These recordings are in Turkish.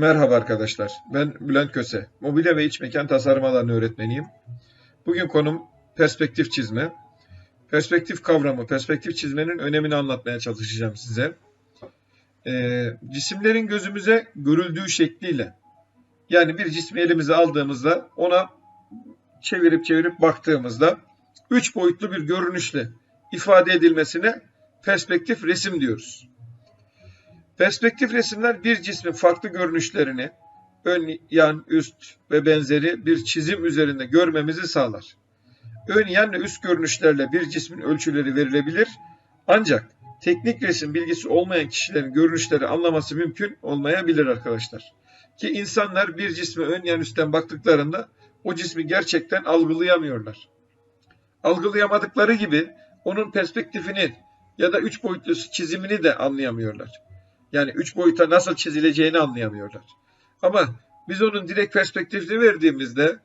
Merhaba arkadaşlar. Ben Bülent Köse. Mobilya ve iç mekan tasarım alanı öğretmeniyim. Bugün konum perspektif çizme. Perspektif kavramı, perspektif çizmenin önemini anlatmaya çalışacağım size. Ee, cisimlerin gözümüze görüldüğü şekliyle, yani bir cismi elimize aldığımızda ona çevirip çevirip baktığımızda üç boyutlu bir görünüşle ifade edilmesine perspektif resim diyoruz. Perspektif resimler bir cismin farklı görünüşlerini ön, yan, üst ve benzeri bir çizim üzerinde görmemizi sağlar. Ön, yan ve üst görünüşlerle bir cismin ölçüleri verilebilir ancak teknik resim bilgisi olmayan kişilerin görünüşleri anlaması mümkün olmayabilir arkadaşlar. Ki insanlar bir cisme ön yan üstten baktıklarında o cismi gerçekten algılayamıyorlar. Algılayamadıkları gibi onun perspektifini ya da üç boyutlu çizimini de anlayamıyorlar. Yani üç boyuta nasıl çizileceğini anlayamıyorlar. Ama biz onun direkt perspektifini verdiğimizde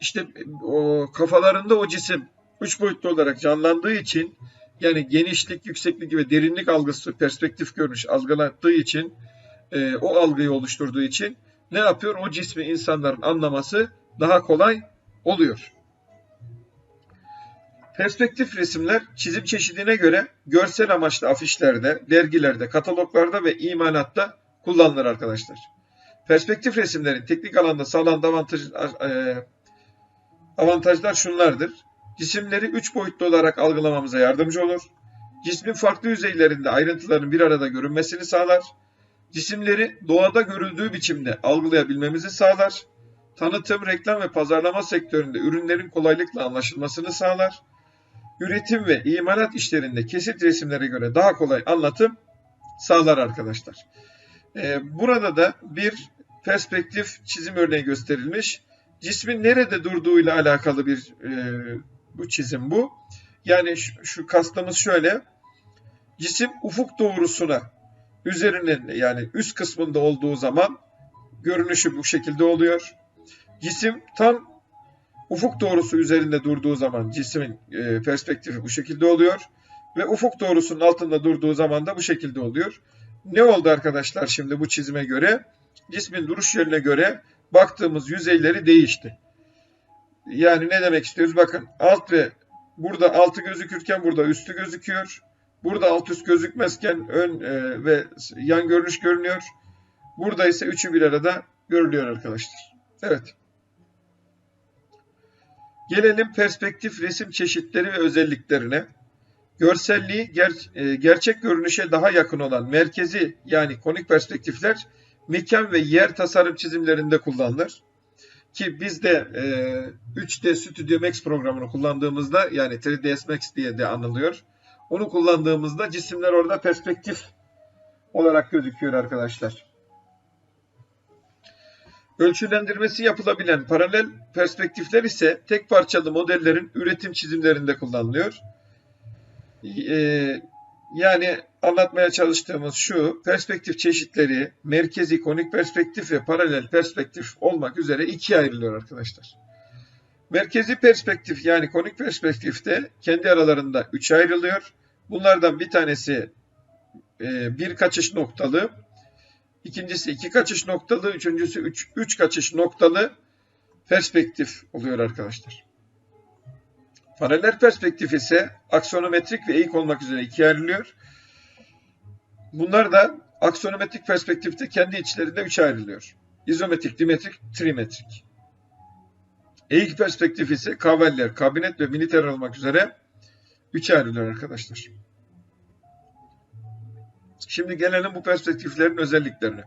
işte o kafalarında o cisim üç boyutlu olarak canlandığı için yani genişlik, yükseklik ve derinlik algısı, perspektif görünüş algılattığı için e, o algıyı oluşturduğu için ne yapıyor? O cismi insanların anlaması daha kolay oluyor. Perspektif resimler çizim çeşidine göre görsel amaçlı afişlerde, dergilerde, kataloglarda ve imalatta kullanılır arkadaşlar. Perspektif resimlerin teknik alanda sağlanan avantaj, e, avantajlar şunlardır. Cisimleri üç boyutlu olarak algılamamıza yardımcı olur. Cismin farklı yüzeylerinde ayrıntıların bir arada görünmesini sağlar. Cisimleri doğada görüldüğü biçimde algılayabilmemizi sağlar. Tanıtım, reklam ve pazarlama sektöründe ürünlerin kolaylıkla anlaşılmasını sağlar üretim ve imalat işlerinde kesit resimlere göre daha kolay anlatım sağlar arkadaşlar. Ee, burada da bir perspektif çizim örneği gösterilmiş. Cismin nerede durduğuyla alakalı bir e, bu çizim bu. Yani şu, şu kastımız şöyle. Cisim ufuk doğrusuna üzerinin yani üst kısmında olduğu zaman görünüşü bu şekilde oluyor. Cisim tam ufuk doğrusu üzerinde durduğu zaman cismin e, perspektifi bu şekilde oluyor. Ve ufuk doğrusunun altında durduğu zaman da bu şekilde oluyor. Ne oldu arkadaşlar şimdi bu çizime göre? Cismin duruş yönüne göre baktığımız yüzeyleri değişti. Yani ne demek istiyoruz? Bakın alt ve burada altı gözükürken burada üstü gözüküyor. Burada alt üst gözükmezken ön e, ve yan görünüş görünüyor. Burada ise üçü bir arada görülüyor arkadaşlar. Evet. Gelelim perspektif resim çeşitleri ve özelliklerine. Görselliği ger e, gerçek görünüşe daha yakın olan merkezi yani konik perspektifler mekan ve yer tasarım çizimlerinde kullanılır. Ki biz de e, 3D Studio Max programını kullandığımızda yani 3ds Max diye de anılıyor. Onu kullandığımızda cisimler orada perspektif olarak gözüküyor arkadaşlar. Ölçülendirmesi yapılabilen paralel perspektifler ise tek parçalı modellerin üretim çizimlerinde kullanılıyor. Ee, yani anlatmaya çalıştığımız şu, perspektif çeşitleri merkezi konik perspektif ve paralel perspektif olmak üzere ikiye ayrılıyor arkadaşlar. Merkezi perspektif yani konik perspektifte kendi aralarında üç ayrılıyor. Bunlardan bir tanesi e, bir kaçış noktalı, İkincisi iki kaçış noktalı, üçüncüsü üç, üç kaçış noktalı perspektif oluyor arkadaşlar. Paralel perspektif ise aksonometrik ve eğik olmak üzere ikiye ayrılıyor. Bunlar da aksonometrik perspektifte kendi içlerinde üç ayrılıyor. İzometrik, dimetrik, trimetrik. Eğik perspektif ise kavaller, kabinet ve militer olmak üzere üç ayrılıyor arkadaşlar. Şimdi gelelim bu perspektiflerin özelliklerine.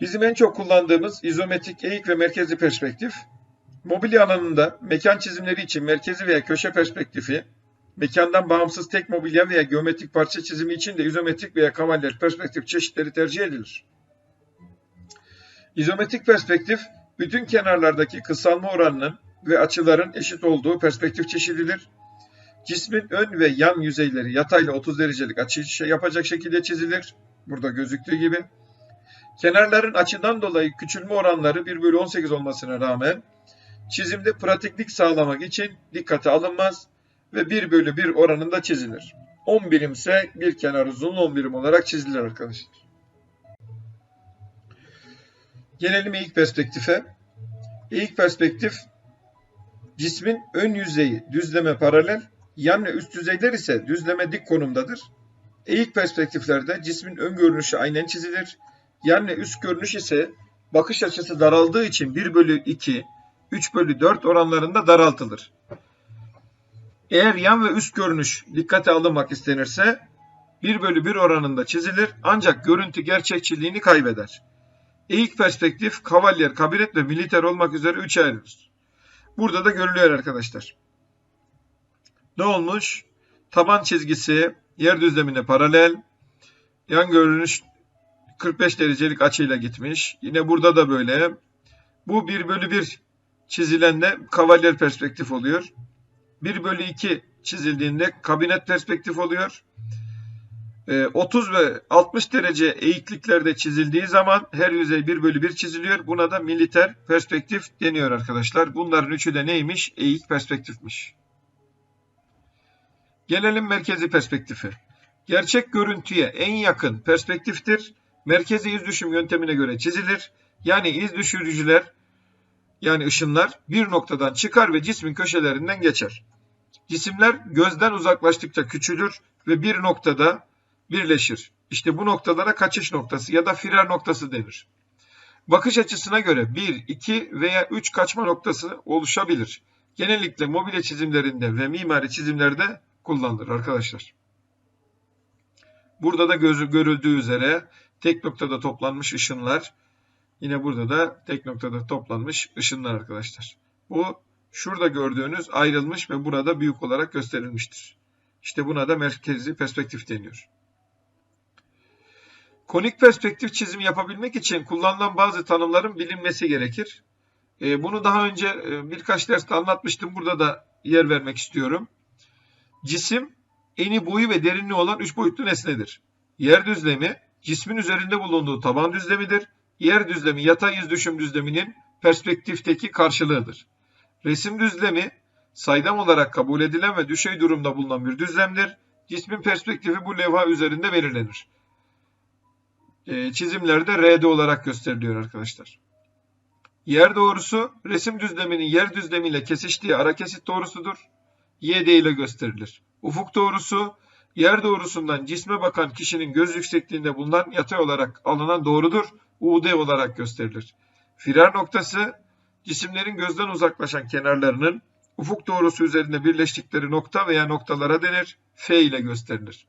Bizim en çok kullandığımız izometrik, eğik ve merkezi perspektif, mobilya alanında mekan çizimleri için merkezi veya köşe perspektifi, mekandan bağımsız tek mobilya veya geometrik parça çizimi için de izometrik veya kavaller perspektif çeşitleri tercih edilir. İzometrik perspektif, bütün kenarlardaki kısalma oranının ve açıların eşit olduğu perspektif çeşididir. Cismin ön ve yan yüzeyleri yatayla 30 derecelik açı yapacak şekilde çizilir. Burada gözüktüğü gibi. Kenarların açıdan dolayı küçülme oranları 1 bölü 18 olmasına rağmen çizimde pratiklik sağlamak için dikkate alınmaz ve 1 bölü 1 oranında çizilir. 10 birim ise bir kenar uzunluğu 10 birim olarak çizilir arkadaşlar. Gelelim eğik perspektife. Eğik perspektif cismin ön yüzeyi düzleme paralel, yan ve üst yüzeyler ise düzleme dik konumdadır. Eğik perspektiflerde cismin ön görünüşü aynen çizilir. Yan ve üst görünüş ise bakış açısı daraldığı için 1 bölü 2, 3 bölü 4 oranlarında daraltılır. Eğer yan ve üst görünüş dikkate alınmak istenirse 1 bölü 1 oranında çizilir ancak görüntü gerçekçiliğini kaybeder. Eğik perspektif, kavalyer, kabinet ve militer olmak üzere 3 ayrılır. Burada da görülüyor arkadaşlar. Ne olmuş? Taban çizgisi yer düzlemine paralel. Yan görünüş 45 derecelik açıyla gitmiş. Yine burada da böyle. Bu 1 bölü 1 çizilenle kavalyer perspektif oluyor. 1 bölü 2 çizildiğinde kabinet perspektif oluyor. 30 ve 60 derece eğikliklerde çizildiği zaman her yüzey 1 bölü 1 çiziliyor. Buna da militer perspektif deniyor arkadaşlar. Bunların üçü de neymiş? Eğik perspektifmiş. Gelelim merkezi perspektife. Gerçek görüntüye en yakın perspektiftir. Merkezi iz düşüm yöntemine göre çizilir. Yani iz düşürücüler yani ışınlar bir noktadan çıkar ve cismin köşelerinden geçer. Cisimler gözden uzaklaştıkça küçülür ve bir noktada birleşir. İşte bu noktalara kaçış noktası ya da firar noktası denir. Bakış açısına göre 1, 2 veya 3 kaçma noktası oluşabilir. Genellikle mobilya çizimlerinde ve mimari çizimlerde kullanılır arkadaşlar. Burada da gözü görüldüğü üzere tek noktada toplanmış ışınlar. Yine burada da tek noktada toplanmış ışınlar arkadaşlar. Bu şurada gördüğünüz ayrılmış ve burada büyük olarak gösterilmiştir. İşte buna da merkezi perspektif deniyor. Konik perspektif çizim yapabilmek için kullanılan bazı tanımların bilinmesi gerekir. E, bunu daha önce e, birkaç derste anlatmıştım. Burada da yer vermek istiyorum. Cisim eni boyu ve derinliği olan üç boyutlu nesnedir. Yer düzlemi cismin üzerinde bulunduğu taban düzlemidir. Yer düzlemi yatay iz düşüm düzleminin perspektifteki karşılığıdır. Resim düzlemi saydam olarak kabul edilen ve düşey durumda bulunan bir düzlemdir. Cismin perspektifi bu levha üzerinde belirlenir. E, çizimlerde RD olarak gösteriliyor arkadaşlar. Yer doğrusu resim düzleminin yer düzlemiyle kesiştiği ara kesit doğrusudur. YD ile gösterilir. Ufuk doğrusu yer doğrusundan cisme bakan kişinin göz yüksekliğinde bulunan yatay olarak alınan doğrudur. UD olarak gösterilir. Firar noktası cisimlerin gözden uzaklaşan kenarlarının ufuk doğrusu üzerinde birleştikleri nokta veya noktalara denir. F ile gösterilir.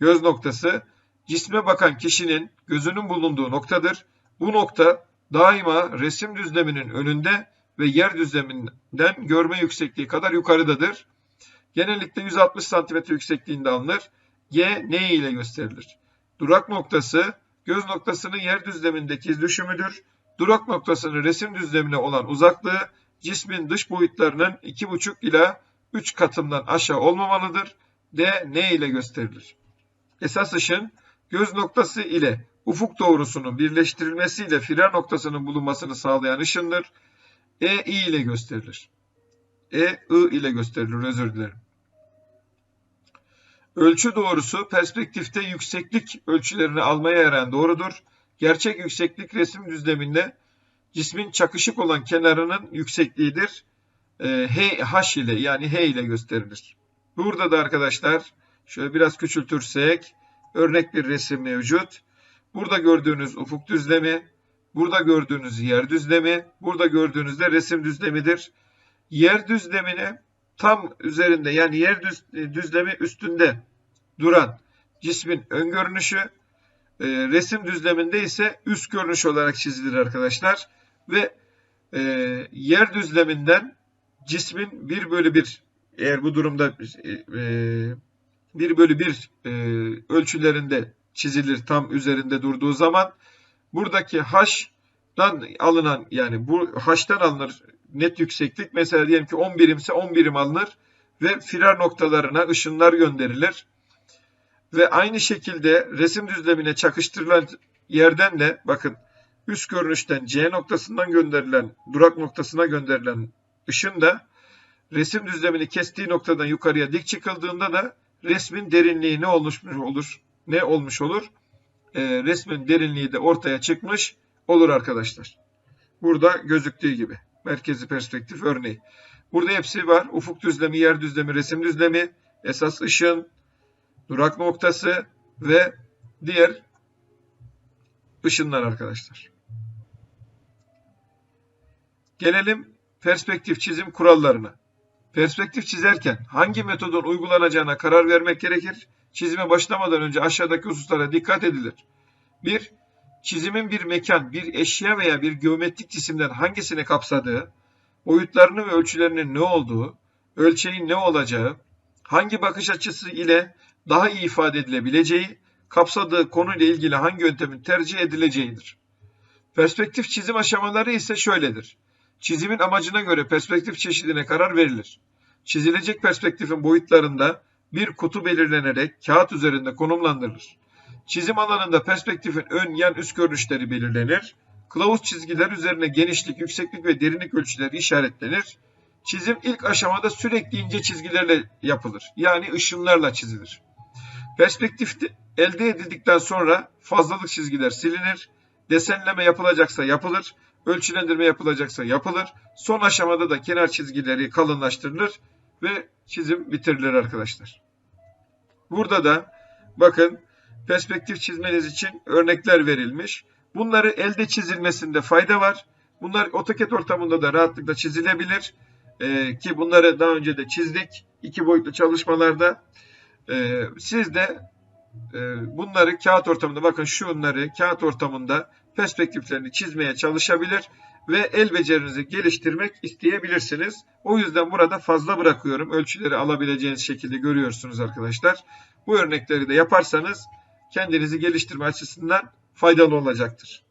Göz noktası cisme bakan kişinin gözünün bulunduğu noktadır. Bu nokta daima resim düzleminin önünde ve yer düzleminden görme yüksekliği kadar yukarıdadır. Genellikle 160 cm yüksekliğinde alınır. G ne ile gösterilir? Durak noktası göz noktasının yer düzlemindeki düşümüdür. Durak noktasının resim düzlemine olan uzaklığı cismin dış boyutlarının 2,5 ila 3 katından aşağı olmamalıdır. D ne ile gösterilir? Esas ışın göz noktası ile ufuk doğrusunun birleştirilmesiyle firar noktasının bulunmasını sağlayan ışındır. E I ile gösterilir. E I ile gösterilir özür dilerim. Ölçü doğrusu perspektifte yükseklik ölçülerini almaya yarayan doğrudur. Gerçek yükseklik resim düzleminde cismin çakışık olan kenarının yüksekliğidir. E, H, H ile yani H ile gösterilir. Burada da arkadaşlar şöyle biraz küçültürsek örnek bir resim mevcut. Burada gördüğünüz ufuk düzlemi, burada gördüğünüz yer düzlemi, burada gördüğünüz de resim düzlemidir. Yer düzlemine tam üzerinde yani yer düz, düzlemi üstünde duran cismin ön görünüşü, e, resim düzleminde ise üst görünüş olarak çizilir arkadaşlar. Ve e, yer düzleminden cismin 1 bölü 1 eğer bu durumda e, e 1 bölü 1 e, ölçülerinde çizilir tam üzerinde durduğu zaman buradaki h'dan alınan yani bu h'tan alınır net yükseklik mesela diyelim ki 10 birimse 10 birim alınır ve firar noktalarına ışınlar gönderilir. Ve aynı şekilde resim düzlemine çakıştırılan yerden de bakın üst görünüşten C noktasından gönderilen durak noktasına gönderilen ışın da resim düzlemini kestiği noktadan yukarıya dik çıkıldığında da resmin derinliği ne olmuş olur? Ne olmuş olur? E, resmin derinliği de ortaya çıkmış olur arkadaşlar. Burada gözüktüğü gibi. Merkezi perspektif örneği. Burada hepsi var. Ufuk düzlemi, yer düzlemi, resim düzlemi, esas ışın, durak noktası ve diğer ışınlar arkadaşlar. Gelelim perspektif çizim kurallarına. Perspektif çizerken hangi metodun uygulanacağına karar vermek gerekir. Çizime başlamadan önce aşağıdaki hususlara dikkat edilir. 1. Çizimin bir mekan, bir eşya veya bir geometrik cisimden hangisini kapsadığı, boyutlarını ve ölçülerinin ne olduğu, ölçeğin ne olacağı, hangi bakış açısı ile daha iyi ifade edilebileceği, kapsadığı konuyla ilgili hangi yöntemin tercih edileceğidir. Perspektif çizim aşamaları ise şöyledir. Çizimin amacına göre perspektif çeşidine karar verilir. Çizilecek perspektifin boyutlarında bir kutu belirlenerek kağıt üzerinde konumlandırılır. Çizim alanında perspektifin ön, yan, üst görünüşleri belirlenir. Kılavuz çizgiler üzerine genişlik, yükseklik ve derinlik ölçüleri işaretlenir. Çizim ilk aşamada sürekli ince çizgilerle yapılır. Yani ışınlarla çizilir. Perspektif elde edildikten sonra fazlalık çizgiler silinir. Desenleme yapılacaksa yapılır. Ölçülendirme yapılacaksa yapılır. Son aşamada da kenar çizgileri kalınlaştırılır ve çizim bitirilir arkadaşlar. Burada da bakın perspektif çizmeniz için örnekler verilmiş. Bunları elde çizilmesinde fayda var. Bunlar AutoCAD ortamında da rahatlıkla çizilebilir. Ee, ki bunları daha önce de çizdik. iki boyutlu çalışmalarda. Ee, siz de e, bunları kağıt ortamında bakın şunları kağıt ortamında perspektiflerini çizmeye çalışabilir ve el becerinizi geliştirmek isteyebilirsiniz. O yüzden burada fazla bırakıyorum. Ölçüleri alabileceğiniz şekilde görüyorsunuz arkadaşlar. Bu örnekleri de yaparsanız kendinizi geliştirme açısından faydalı olacaktır.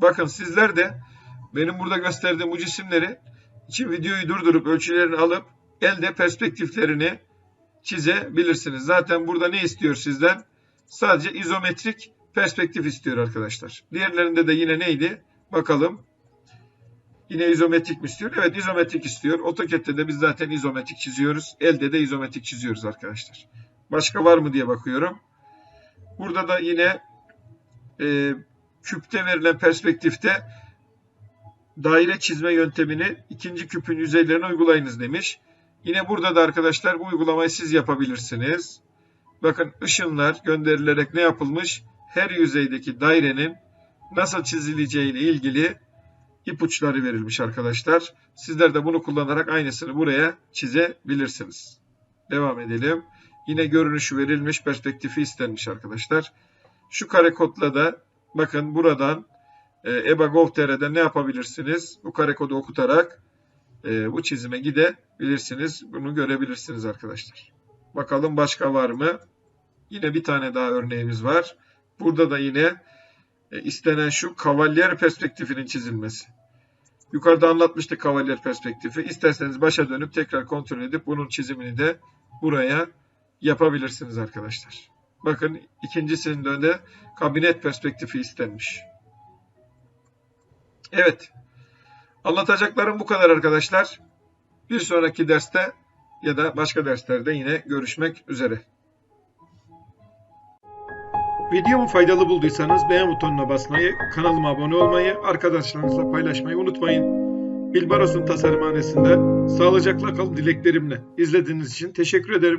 Bakın sizler de benim burada gösterdiğim bu cisimleri için videoyu durdurup ölçülerini alıp elde perspektiflerini çizebilirsiniz. Zaten burada ne istiyor sizden? Sadece izometrik perspektif istiyor arkadaşlar. Diğerlerinde de yine neydi? Bakalım. Yine izometrik mi istiyor? Evet izometrik istiyor. AutoCAD'de de biz zaten izometrik çiziyoruz. Elde de izometrik çiziyoruz arkadaşlar. Başka var mı diye bakıyorum. Burada da yine e, küpte verilen perspektifte daire çizme yöntemini ikinci küpün yüzeylerine uygulayınız demiş. Yine burada da arkadaşlar bu uygulamayı siz yapabilirsiniz. Bakın ışınlar gönderilerek ne yapılmış? Her yüzeydeki dairenin nasıl çizileceği ile ilgili ipuçları verilmiş arkadaşlar. Sizler de bunu kullanarak aynısını buraya çizebilirsiniz. Devam edelim. Yine görünüşü verilmiş, perspektifi istenmiş arkadaşlar. Şu kare kodla da bakın buradan e, EBA Gov.tr'de ne yapabilirsiniz? Bu kare kodu okutarak e, bu çizime gidebilirsiniz. Bunu görebilirsiniz arkadaşlar. Bakalım başka var mı? Yine bir tane daha örneğimiz var. Burada da yine e, istenen şu kavalyer perspektifinin çizilmesi. Yukarıda anlatmıştık kavalyer perspektifi. İsterseniz başa dönüp tekrar kontrol edip bunun çizimini de buraya yapabilirsiniz arkadaşlar. Bakın ikincisinde de kabinet perspektifi istenmiş. Evet. Anlatacaklarım bu kadar arkadaşlar. Bir sonraki derste ya da başka derslerde yine görüşmek üzere. Videomu faydalı bulduysanız beğen butonuna basmayı, kanalıma abone olmayı, arkadaşlarınızla paylaşmayı unutmayın. Bilbaros'un tasarımhanesinde sağlıcakla kalın dileklerimle izlediğiniz için teşekkür ederim.